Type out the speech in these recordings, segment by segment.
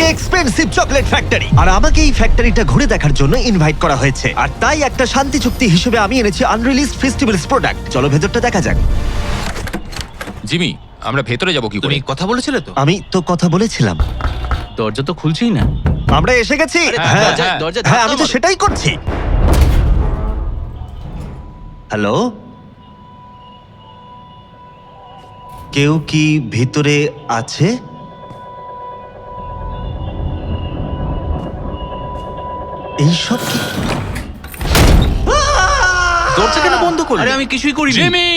থেকে expensive chocolate factory আর আমাকে এই ফ্যাক্টরিটা ঘুরে দেখার জন্য ইনভাইট করা হয়েছে। আর তাই একটা শান্তি চুক্তি হিসেবে আমি এনেছি আনরিলিজ ফেস্টিভ্যালস প্রোডাক্ট চলো ভেতরটা দেখা যাক। জিমি আমরা ভেতরে যাব কি করে? তুমি কথা বলেছিলে তো? আমি তো কথা বলেছিলাম। দরজা তো খুলছেই না। আমরা এসে গেছি। আরে, হ্যাঁ দরজা- হ্যাঁ। দরজা হ্যাঁ আমি তো। সেটাই করছি। হ্যালো? কেউ কি ভিতরে আছে? এইসব কি? দরজা কেন বন্ধ করলি? আরে আমি কিছুই করিনি। জিমি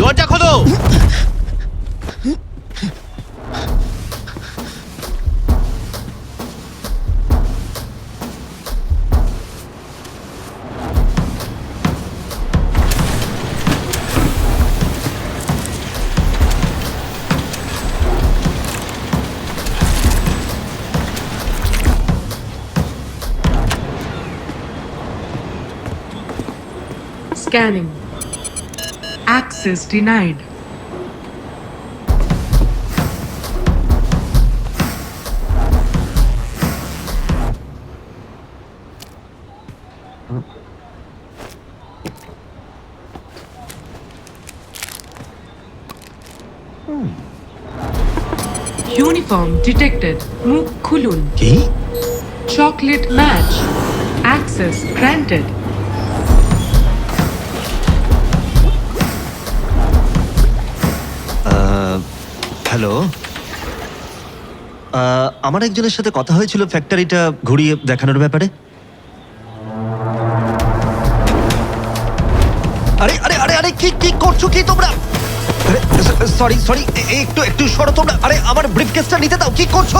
দরজা খোলো। Scanning. Access denied. Uniform detected. Mukkulun. Chocolate match. Access granted. Hello. আমার একজনের সাথে কথা হয়েছিল ফ্যাক্টরিটা ঘুরিয়ে দেখানোর ব্যাপারে। আরে আরে আরে আরে, কি কি করছ কি তোমরা? সরি সরি একটু একটু সরো তোমরা। আরে, আমার ব্রিফকেসটা নিতে দাও, কি করছ?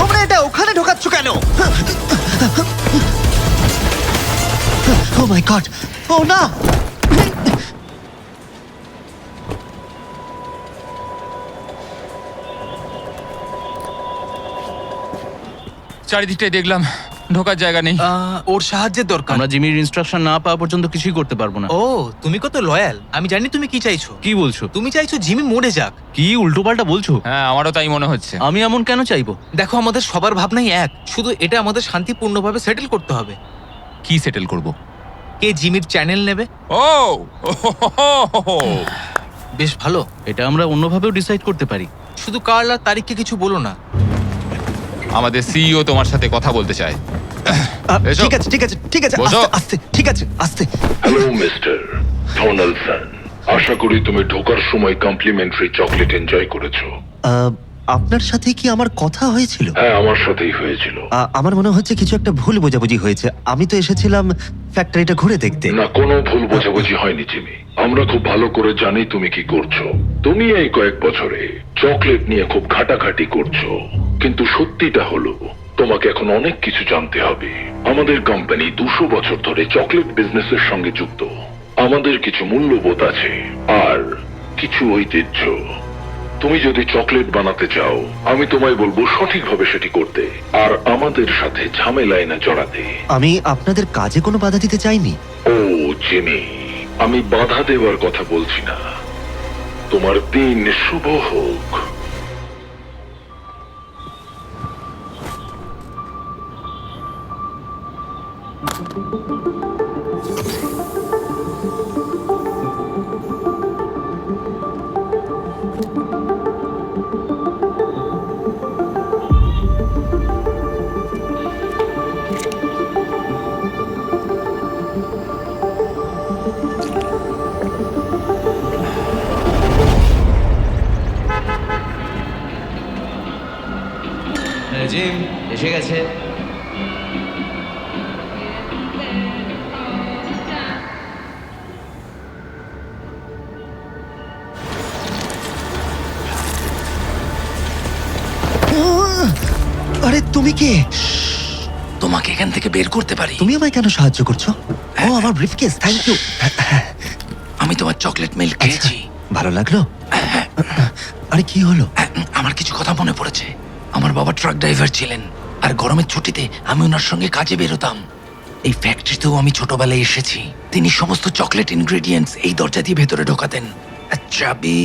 তোমরা এটা ওখানে ঢোকাচ্ছ কেন? ও মাই গড, ও না! চারিদিকটাই দেখলাম ঢোকার জায়গা নেই। আহ, ওর সাহায্যের দরকার। আমরা জিমির ইনস্ট্রাকশন না পাওয়া পর্যন্ত কিছুই করতে পারব না। ও তুমি কত লয়াল আমি জানি তুমি কি চাইছো। কি বলছো? তুমি চাইছো জিমি মরে যাক। কি উল্টোপাল্টা বলছো? হ্যাঁ আমারও তাই মনে হচ্ছে। আমি এমন কেন চাইব? দেখো আমাদের সবার ভাবনাই এক। শুধু এটা আমাদের শান্তিপূর্ণভাবে সেটেল করতে হবে। কি সেটেল করব? কে জিমির চ্যানেল নেবে? ও বেশ ভালো। এটা আমরা অন্যভাবেও ডিসাইড করতে পারি। শুধু কার্ল আর তারিখকে কিছু বলো না। আমাদের সিইও তোমার সাথে কথা বলতে চায়। আহ, এসো। ঠিক আছে ঠিক আছে ঠিক আছে বসো। আস্তে আস্তে ঠিক আছে আস্তে। হ্যালো মিস্টার ডোনাল্ডসন আশা করি তুমি ঢোকার সময় কমপ্লিমেন্টারি চকলেট এনজয় করেছ। আহ, আপনার সাথে কি আমার কথা হয়েছিল? হ্যাঁ আমার সাথেই হয়েছিল। আমার মনে হচ্ছে কিছু একটা ভুল বোঝাবুঝি হয়েছে। আমি তো এসেছিলাম ফ্যাক্টরিটা ঘুরে দেখতে। না কোনো ভুল বোঝাবুঝি হয়নি জিমি। আমরা খুব ভালো করে জানি তুমি কি করছ। তুমি এই কয়েক বছরে চকলেট নিয়ে খুব ঘাটাঘাটি করছ। কিন্তু সত্যিটা হলো তোমাকে এখন অনেক কিছু জানতে হবে। আমাদের কোম্পানি দুশো বছর ধরে চকলেট বিজনেসের সঙ্গে যুক্ত। আমাদের কিছু মূল্যবোধ আছে আর কিছু ঐতিহ্য। তুমি যদি চকলেট বানাতে চাও আমি তোমায় বলব সঠিকভাবে সেটি করতে আর আমাদের সাথে ঝামেলায় না জড়াতে। আমি আপনাদের কাজে কোনো বাধা দিতে চাইনি। ও জিমি আমি বাধা দেওয়ার কথা বলছি না। তোমার দিন শুভ হোক। জিম এসে গেছে! আরে তুমি কে তোমাকে এখান থেকে বের করতে পারি তুমি আমায় কেন সাহায্য করছ ও আমার ব্রিফকেস থ্যাংক ইউ আমি তোমার চকলেট মিল্ক খেয়েছি ভালো লাগল আরে কি হলো আমার কিছু কথা মনে পড়েছে আমার বাবা ট্রাক ড্রাইভার ছিলেন। আর গরমের ছুটিতে আমি ওনার সঙ্গে কাজে বেরোতাম। এই ফ্যাক্টরিতেও আমি ছোটবেলায় এসেছি। তিনি সমস্ত চকলেট ইনগ্রেডিয়েন্টস এই দরজা দিয়ে ভেতরে ঢোকাতেন। চাবি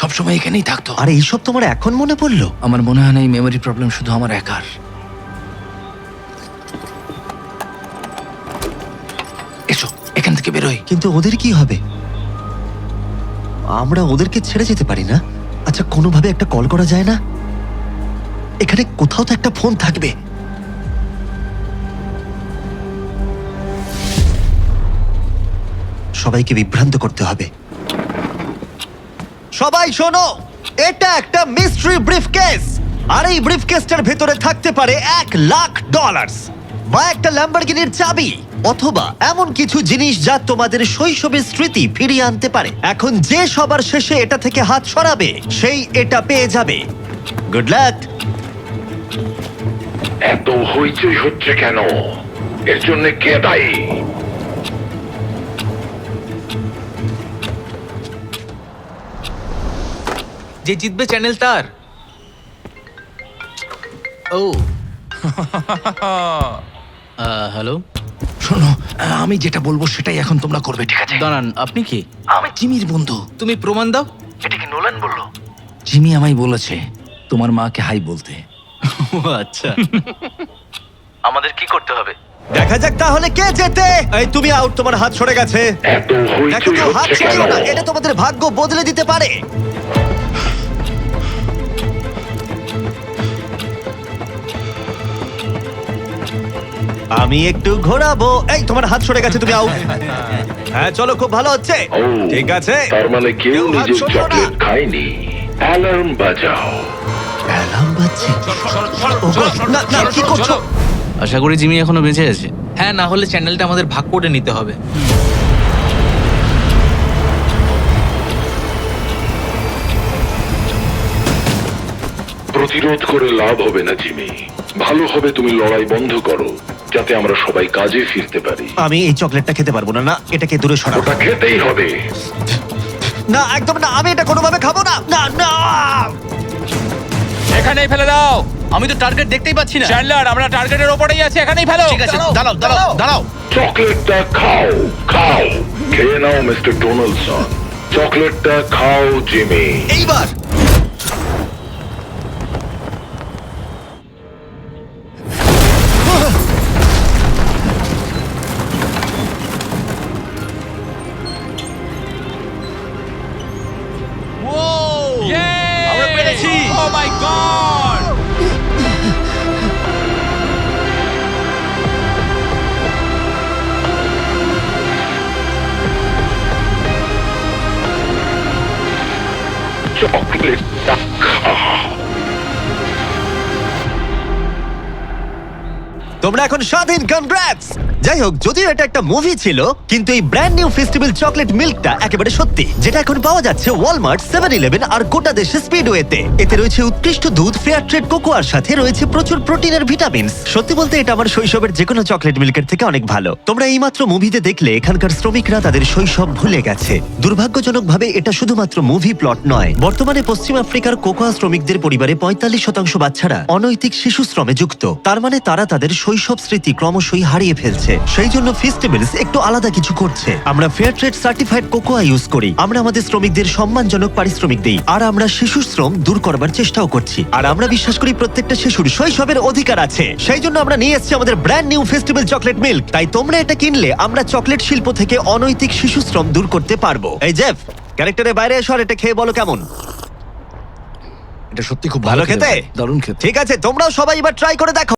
সবসময় এখানেই থাকতো। আর এইসব তোমার এখন মনে পড়ল? আমার মনে হয় না এই মেমোরি প্রবলেম শুধু আমার একার। এসো এখান থেকে বেরোই। কিন্তু ওদের কি হবে? আমরা ওদেরকে ছেড়ে যেতে পারি না? আচ্ছা কোনোভাবে একটা কল করা যায় না? এখানে কোথাও তো একটা ফোন থাকবে। সবাইকে বিভ্রান্ত করতে হবে। সবাই শোনো, এটা একটা মিস্ট্রি ব্রিফকেস আর এই ব্রিফকেসটার ভেতরে থাকতে পারে এক লাখ ডলার বা একটা ল্যাম্বরগিনির চাবি অথবা এমন কিছু জিনিস যা তোমাদের শৈশবের স্মৃতি ফিরিয়ে আনতে পারে। এখন যে সবার শেষে এটা থেকে হাত সরাবে সেই এটা পেয়ে যাবে। গুড লাক এত হইচই হচ্ছে কেন? এর জন্য কে দায়ী? যে জিতবে চ্যানেল তার। ও। হ্যালো শোনো আমি যেটা বলব সেটাই এখন তোমরা করবে ঠিক আছে? দাঁড়ান আপনি কি? আমি জিমির বন্ধু। তুমি প্রমাণ দাও। এটা কি নোলান বলল? জিমি আমায় বলেছে তোমার মাকে হাই বলতে। ও আচ্ছা। আমাদের কি করতে হবে? দেখা যাক তাহলে কে জেতে। এই তুমি আউট তোমার হাত সরে গেছে। এত দেখো তো হাত না এটা তোমাদের ভাগ্য বদলে দিতে পারে। আমি একটু ঘোরাবো। এই তোমার হাত সরে গেছে তুমি আউট হ্যাঁ চলো খুব ভালো হচ্ছে। ঠিক আছে। তার মানে কেউ চকলেট খায়নি। অ্যালার্ম বাজাও। অ্যালার্ম বাজছে ও না না কি করছ? আশা করি জিমি এখনও বেঁচে আছে। হ্যাঁ না হলে চ্যানেলটা আমাদের ভাগ করে নিতে হবে। প্রতিরোধ করে লাভ হবে না জিমি। ভালো হবে তুমি লড়াই বন্ধ করো যাতে আমরা সবাই কাজে ফিরতে পারি। আমি এই চকলেটটা খেতে পারব না না এটাকে দূরে সরাবো ওটা খেতেই হবে। না একদম না আমি এটা কোনোভাবে খাব না না না। এখানেই ফেলে দাও। আমি তো টার্গেট দেখতেই পাচ্ছি না। চ্যান্ডলার আমরা টার্গেটের ওপরেই আছি এখানেই ফেলো। ঠিক আছে দাঁড়াও দাঁড়াও দাঁড়াও চকলেটটা খাও খাও। খেয়ে নাও মিস্টার ডোনাল্ডসন চকলেটটা খাও জিমি। এইবার। পেরেছি ও মাই গড তোমরা এখন স্বাধীন কনগ্রাটস যাই হোক, যদিও এটা একটা মুভি ছিল, কিন্তু এই ব্র্যান্ড নিউ ফেস্টিভ্যাল চকলেট মিল্কটা একেবারে সত্যি, যেটা এখন পাওয়া যাচ্ছে ওয়ালমার্ট সেভেন ইলেভেন আর গোটা দেশে স্পিডওয়েতে এতে রয়েছে উৎকৃষ্ট দুধ ফেয়ার ট্রেড কোকোয়ার সাথে রয়েছে প্রচুর প্রোটিনের ভিটামিনস সত্যি বলতে এটা আমার শৈশবের যে কোনো চকলেট মিল্কের থেকে অনেক ভালো। তোমরা এইমাত্র মুভিতে দেখলে এখানকার শ্রমিকরা তাদের শৈশব ভুলে গেছে। দুর্ভাগ্যজনকভাবে এটা শুধুমাত্র মুভি প্লট নয়। বর্তমানে পশ্চিম আফ্রিকার কোকোয়া শ্রমিকদের পরিবারে পঁয়তাল্লিশ শতাংশ বাচ্চারা অনৈতিক শিশু শ্রমে যুক্ত। তার মানে তারা তাদের শৈশব স্মৃতি ক্রমশই হারিয়ে ফেলছে। সেই জন্য ফেস্টিভ্যালস একটু আলাদা কিছু করছে। আমরা fair trade certified cocoa use করি। আমরা আমাদের শ্রমিকদের সম্মানজনক পারিশ্রমিক দিই। আর আমরা শিশু শ্রম দূর করবার চেষ্টাও করছি। আর আমরা বিশ্বাস করি প্রত্যেকটা শিশুর শৈশবের অধিকার আছে। সেই জন্য আমরা নিয়ে এসেছি আমাদের brand new festival chocolate milk তাই তোমরা এটা কিনলে আমরা চকলেট শিল্প থেকে অনৈতিক শিশু শ্রম দূর করতে পারব। এই জেফ ক্যারেক্টারের বাইরে এসো আর এটা খেয়ে বলো কেমন? এটা সত্যি খুব ভালো খেতে দারুণ খেতে। ঠিক আছে তোমরাও সবাই এবার ট্রাই করে দেখো।